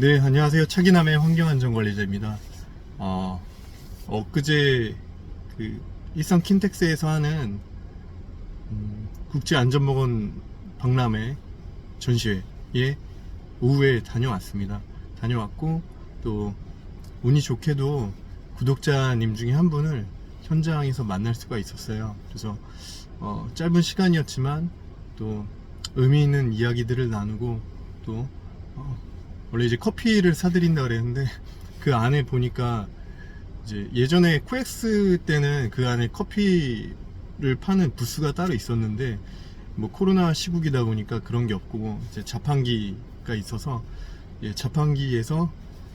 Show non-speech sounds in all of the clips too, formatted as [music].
네, 안녕하세요. 차기남의 환경안전관리자입니다. 어, 엊그제 그 일산 킨텍스에서 하는 음, 국제안전보건 박람회 전시회에 오후에 다녀왔습니다. 다녀왔고 또 운이 좋게도 구독자님 중에 한 분을 현장에서 만날 수가 있었어요. 그래서 어, 짧은 시간이었지만 또 의미 있는 이야기들을 나누고 또 어, 원래 이제 커피를 사드린다 그랬는데 그 안에 보니까 이제 예전에 코엑스 때는 그 안에 커피를 파는 부스가 따로 있었는데 뭐 코로나 시국이다 보니까 그런 게 없고 이제 자판기가 있어서 예, 자판기에서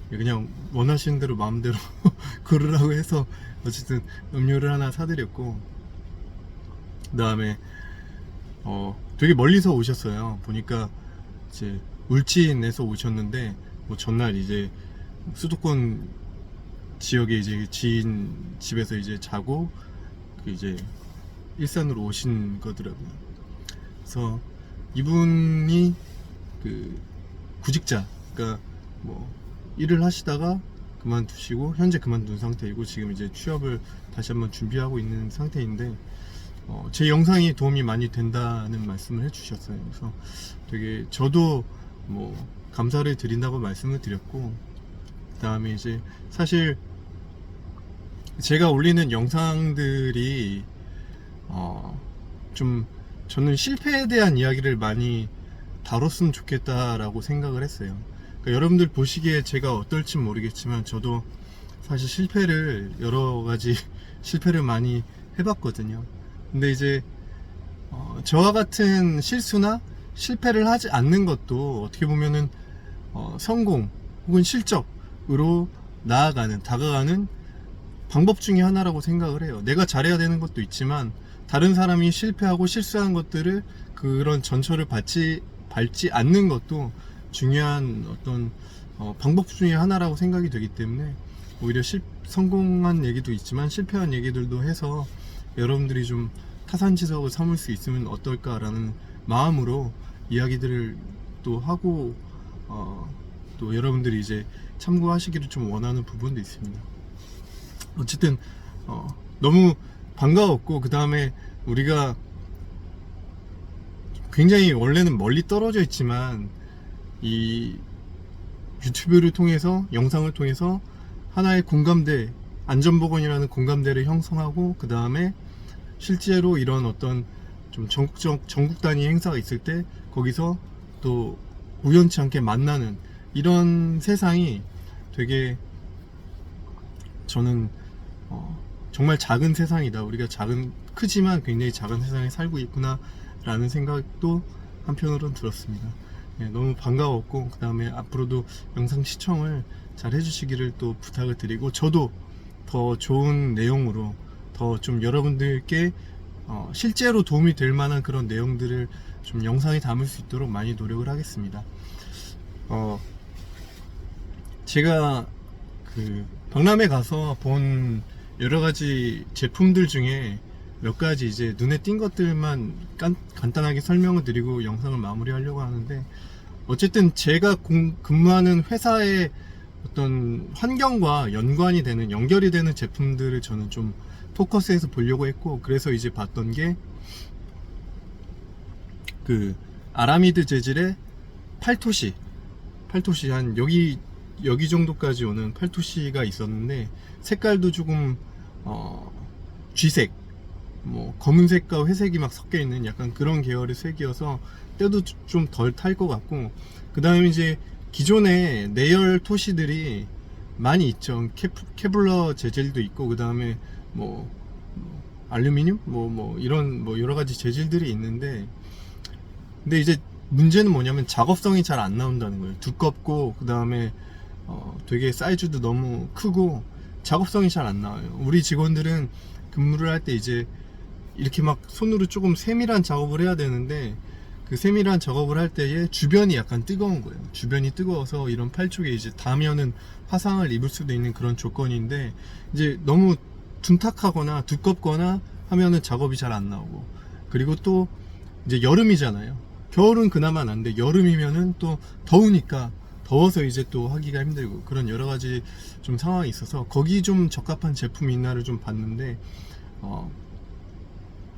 그냥 원하시는 대로 마음대로 [laughs] 고르라고 해서 어쨌든 음료를 하나 사드렸고 그 다음에 어 되게 멀리서 오셨어요. 보니까 이제 울진에서 오셨는데 뭐 전날 이제 수도권 지역에 이제 지인 집에서 이제 자고 그 이제 일산으로 오신 거더라고요. 그래서 이분이 그 구직자, 그러니까 뭐 일을 하시다가 그만두시고 현재 그만둔 상태이고 지금 이제 취업을 다시 한번 준비하고 있는 상태인데 어, 제 영상이 도움이 많이 된다는 말씀을 해주셨어요. 그래서 되게 저도 뭐 감사를 드린다고 말씀을 드렸고 그 다음에 이제 사실 제가 올리는 영상들이 어, 좀 저는 실패에 대한 이야기를 많이 다뤘으면 좋겠다라고 생각을 했어요. 그러니까 여러분들 보시기에 제가 어떨지 모르겠지만 저도 사실 실패를 여러 가지 [laughs] 실패를 많이 해봤거든요. 근데 이제 어, 저와 같은 실수나 실패를 하지 않는 것도 어떻게 보면은 어, 성공 혹은 실적으로 나아가는 다가가는 방법 중에 하나라고 생각을 해요. 내가 잘해야 되는 것도 있지만 다른 사람이 실패하고 실수한 것들을 그런 전철을 밟지 밟지 않는 것도 중요한 어떤 어, 방법 중에 하나라고 생각이 되기 때문에 오히려 실, 성공한 얘기도 있지만 실패한 얘기들도 해서 여러분들이 좀 타산지석을 삼을 수 있으면 어떨까라는 마음으로 이야기들을 또 하고 어, 또 여러분들이 이제 참고하시기를 좀 원하는 부분도 있습니다. 어쨌든 어, 너무 반가웠고 그 다음에 우리가 굉장히 원래는 멀리 떨어져 있지만 이 유튜브를 통해서 영상을 통해서 하나의 공감대 안전보건이라는 공감대를 형성하고 그 다음에 실제로 이런 어떤 좀 전국적 전국 단위 행사가 있을 때 거기서 또 우연치 않게 만나는 이런 세상이 되게 저는 어, 정말 작은 세상이다. 우리가 작은 크지만 굉장히 작은 세상에 살고 있구나라는 생각도 한편으로는 들었습니다. 네, 너무 반가웠고 그 다음에 앞으로도 영상 시청을 잘 해주시기를 또 부탁을 드리고 저도 더 좋은 내용으로 더 좀 여러분들께 어, 실제로 도움이 될 만한 그런 내용들을 좀 영상에 담을 수 있도록 많이 노력을 하겠습니다. 어, 제가 그 박람회 가서 본 여러 가지 제품들 중에 몇 가지 이제 눈에 띈 것들만 간, 간단하게 설명을 드리고 영상을 마무리하려고 하는데 어쨌든 제가 공- 근무하는 회사의 어떤 환경과 연관이 되는 연결이 되는 제품들을 저는 좀 포커스해서 보려고 했고 그래서 이제 봤던 게 그 아라미드 재질의 팔토시. 팔토시 한 여기 여기 정도까지 오는 팔토시가 있었는데 색깔도 조금 어 쥐색 뭐 검은색과 회색이 막 섞여 있는 약간 그런 계열의 색이어서 때도 좀 덜 탈 것 같고 그 다음에 이제 기존의 내열 토시들이 많이 있죠. 케, 케블러 재질도 있고 그 다음에 뭐, 뭐 알루미늄? 뭐뭐 이런 뭐 여러 가지 재질들이 있는데 근데 이제 문제는 뭐냐면 작업성이 잘 안 나온다는 거예요. 두껍고 그 다음에 어, 되게 사이즈도 너무 크고 작업성이 잘 안 나와요. 우리 직원들은 근무를 할 때 이제 이렇게 막 손으로 조금 세밀한 작업을 해야 되는데 그 세밀한 작업을 할 때에 주변이 약간 뜨거운 거예요. 주변이 뜨거워서 이런 팔 쪽에 이제 닿으면은 화상을 입을 수도 있는 그런 조건인데 이제 너무 둔탁하거나 두껍거나 하면은 작업이 잘 안 나오고 그리고 또 이제 여름이잖아요. 겨울은 그나마 난데 여름이면은 또 더우니까 더 더워서 이제 또 하기가 힘들고 그런 여러 가지 좀 상황이 있어서 거기 좀 적합한 제품이 있나를 좀 봤는데 어,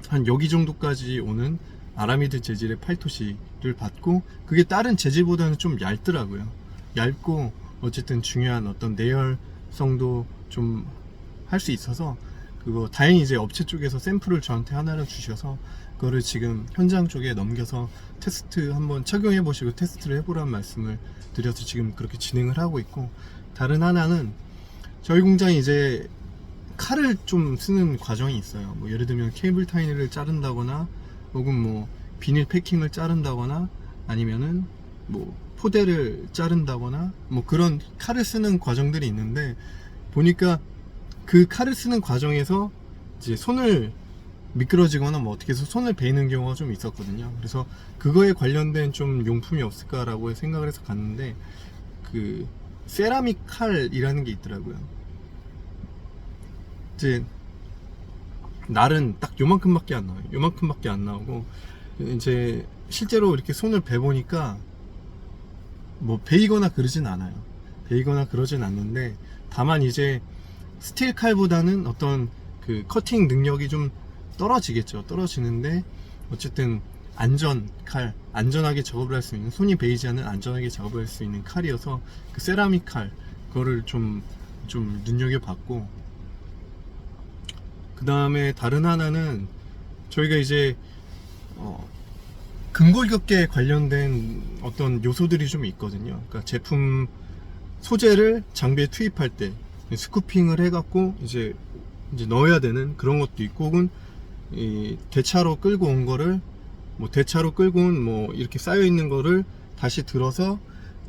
한 여기 정도까지 오는 아라미드 재질의 팔토시를 받고 그게 다른 재질보다는 좀 얇더라고요. 얇고 어쨌든 중요한 어떤 내열성도 좀 할 수 있어서 그거 다행히 이제 업체 쪽에서 샘플을 저한테 하나를 주셔서 그거를 지금 현장 쪽에 넘겨서 테스트 한번 착용해 보시고 테스트를 해보라는 말씀을 드려서 지금 그렇게 진행을 하고 있고 다른 하나는 저희 공장이 이제 칼을 좀 쓰는 과정이 있어요. 뭐 예를 들면 케이블 타이니를 자른다거나 혹은 뭐 비닐 패킹을 자른다거나 아니면은 뭐 포대를 자른다거나 뭐 그런 칼을 쓰는 과정들이 있는데 보니까 그 칼을 쓰는 과정에서 이제 손을 미끄러지거나 뭐 어떻게 해서 손을 베이는 경우가 좀 있었거든요. 그래서 그거에 관련된 좀 용품이 없을까라고 생각을 해서 갔는데 그 세라믹 칼이라는 게 있더라고요. 이제 날은 딱 요만큼밖에 안 나와요. 요만큼밖에 안 나오고 이제 실제로 이렇게 손을 배 보니까 뭐 베이거나 그러진 않아요. 베이거나 그러진 않는데 다만 이제 스틸 칼보다는 어떤 그 커팅 능력이 좀 떨어지겠죠. 떨어지는데 어쨌든 안전 칼, 안전하게 작업을 할 수 있는 손이 베이지 않는 안전하게 작업을 할 수 있는 칼이어서 그 세라믹 칼 그거를 좀좀 눈여겨봤고 그 다음에 다른 하나는 저희가 이제 어, 근골격계 관련된 어떤 요소들이 좀 있거든요. 그러니까 제품 소재를 장비에 투입할 때 스쿠핑을 해갖고 이제 이제 넣어야 되는 그런 것도 있고 혹은 이 대차로 끌고 온 거를 뭐 대차로 끌고 온 뭐 이렇게 쌓여 있는 거를 다시 들어서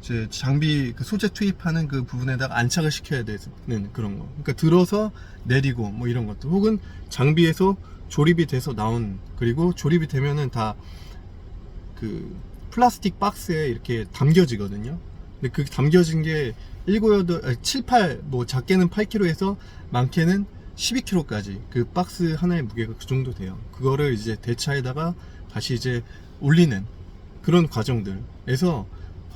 이제 장비 그 소재 투입하는 그 부분에다가 안착을 시켜야 되는 그런 거. 그러니까 들어서 내리고 뭐 이런 것들 혹은 장비에서 조립이 돼서 나온 그리고 조립이 되면은 다 그 플라스틱 박스에 이렇게 담겨지거든요. 근데 그 담겨진 게 1, 9, 8, 7, 8, 뭐 작게는 8kg에서 많게는 12kg까지 그 박스 하나의 무게가 그 정도 돼요. 그거를 이제 대차에다가 다시 이제 올리는 그런 과정들에서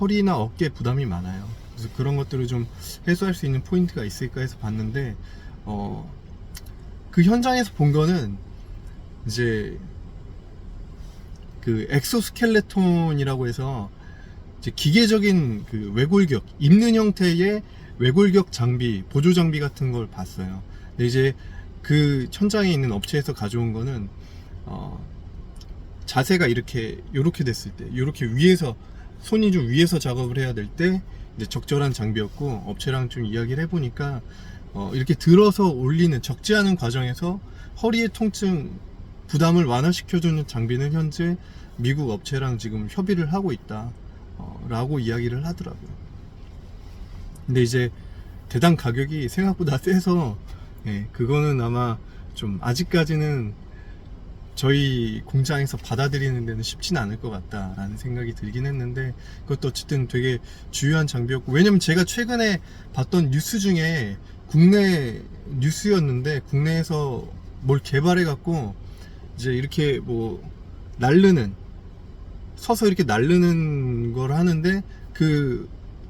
허리나 어깨 부담이 많아요. 그래서 그런 것들을 좀 해소할 수 있는 포인트가 있을까 해서 봤는데, 어, 그 현장에서 본 거는 이제 그 엑소스켈레톤이라고 해서 기계적인 그 외골격, 입는 형태의 외골격 장비, 보조 장비 같은 걸 봤어요. 근데 이제 그 현장에 있는 업체에서 가져온 거는 어, 자세가 이렇게 요렇게 됐을 때, 요렇게 위에서 손이 좀 위에서 작업을 해야 될 때 이제 적절한 장비였고 업체랑 좀 이야기를 해보니까 어, 이렇게 들어서 올리는 적지 않은 과정에서 허리의 통증 부담을 완화시켜주는 장비는 현재 미국 업체랑 지금 협의를 하고 있다 어, 라고 이야기를 하더라고요. 근데 이제 대당 가격이 생각보다 [laughs] 세서 예, 그거는 아마 좀 아직까지는 저희 공장에서 받아들이는 데는 쉽지는 않을 것 같다라는 생각이 들긴 했는데 그것도 어쨌든 되게 주요한 장비였고 왜냐면 제가 최근에 봤던 뉴스 중에 국내 뉴스였는데 국내에서 뭘 개발해 갖고 이제 이렇게 뭐 날르는 서서 이렇게 날르는 걸 하는데 그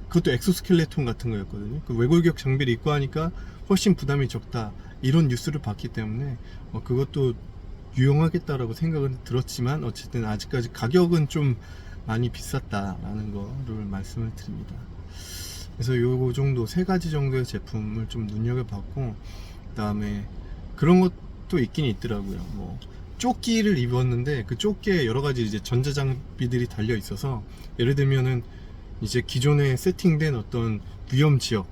그것도 엑소스켈레톤 같은 거였거든요. 그 외골격 장비를 입고 하니까 훨씬 부담이 적다 이런 뉴스를 봤기 때문에 어, 그것도 유용하겠다라고 생각은 들었지만 어쨌든 아직까지 가격은 좀 많이 비쌌다라는 거를 말씀을 드립니다. 그래서 요 정도 세 가지 정도의 제품을 좀 눈여겨봤고 그다음에 그런 것도 있긴 있더라고요. 뭐 조끼를 입었는데 그 조끼에 여러 가지 이제 전자 장비들이 달려 있어서 예를 들면은 이제 기존에 세팅된 어떤 위험 지역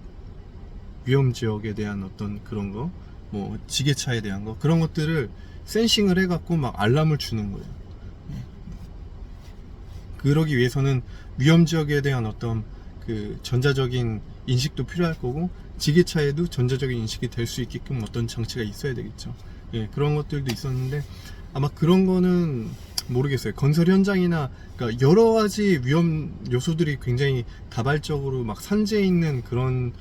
위험 지역에 대한 어떤 그런 거, 뭐 지게차에 대한 거 그런 것들을 센싱을 해갖고 막 알람을 주는 거예요. 예. 그러기 위해서는 위험 지역에 대한 어떤 그 전자적인 인식도 필요할 거고 지게차에도 전자적인 인식이 될 수 있게끔 어떤 장치가 있어야 되겠죠. 예, 그런 것들도 있었는데 아마 그런 거는 모르겠어요. 건설 현장이나 그러니까 여러 가지 위험 요소들이 굉장히 다발적으로 막 산재해 있는 그런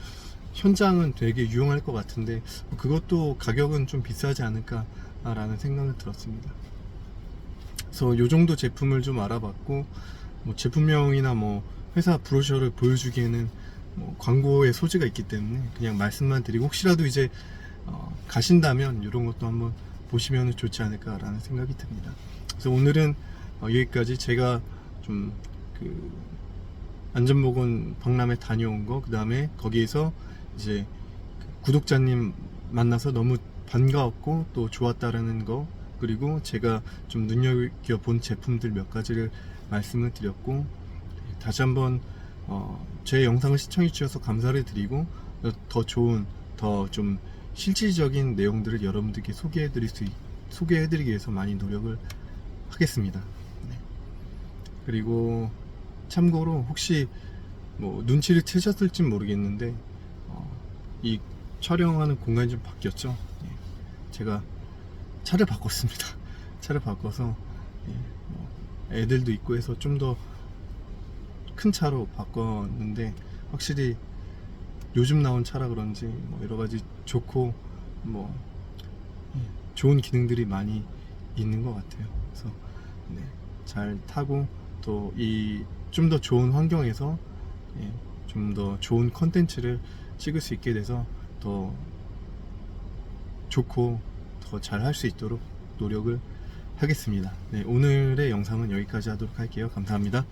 현장은 되게 유용할 것 같은데 그것도 가격은 좀 비싸지 않을까라는 생각을 들었습니다. 그래서 요 정도 제품을 좀 알아봤고 뭐 제품명이나 뭐 회사 브로셔를 보여주기에는 뭐 광고의 소지가 있기 때문에 그냥 말씀만 드리고 혹시라도 이제 어, 가신다면 이런 것도 한번 보시면 좋지 않을까라는 생각이 듭니다. 그래서 오늘은 어, 여기까지 제가 좀 그 안전보건 박람회 다녀온 거, 그 다음에 거기에서 이제 그 구독자님 만나서 너무 반가웠고 또 좋았다라는 거, 그리고 제가 좀 눈여겨 본 제품들 몇 가지를 말씀을 드렸고, 다시 한번 어, 제 영상을 시청해 주셔서 감사를 드리고 더 좋은 더좀 실질적인 내용들을 여러분들께 소개해 드릴 수 있- 소개해 드리기 위해서 많이 노력을 하겠습니다. 네. 그리고 참고로 혹시 뭐 눈치를 채셨을지 모르겠는데 어, 이 촬영하는 공간이 좀 바뀌었죠. 예. 제가 차를 바꿨습니다. [laughs] 차를 바꿔서 예, 뭐 애들도 있고 해서 좀 더 큰 차로 바꿨는데 확실히 요즘 나온 차라 그런지 뭐 여러 가지 좋고 뭐 예, 좋은 기능들이 많이 있는 것 같아요. 그래서 네, 잘 타고 또 이 좀 더 좋은 환경에서 예, 좀더 좋은 컨텐츠를 찍을 수 있게 돼서 더 좋고 더 잘 할 수 있도록 노력을 하겠습니다. 네, 오늘의 영상은 여기까지 하도록 할게요. 감사합니다.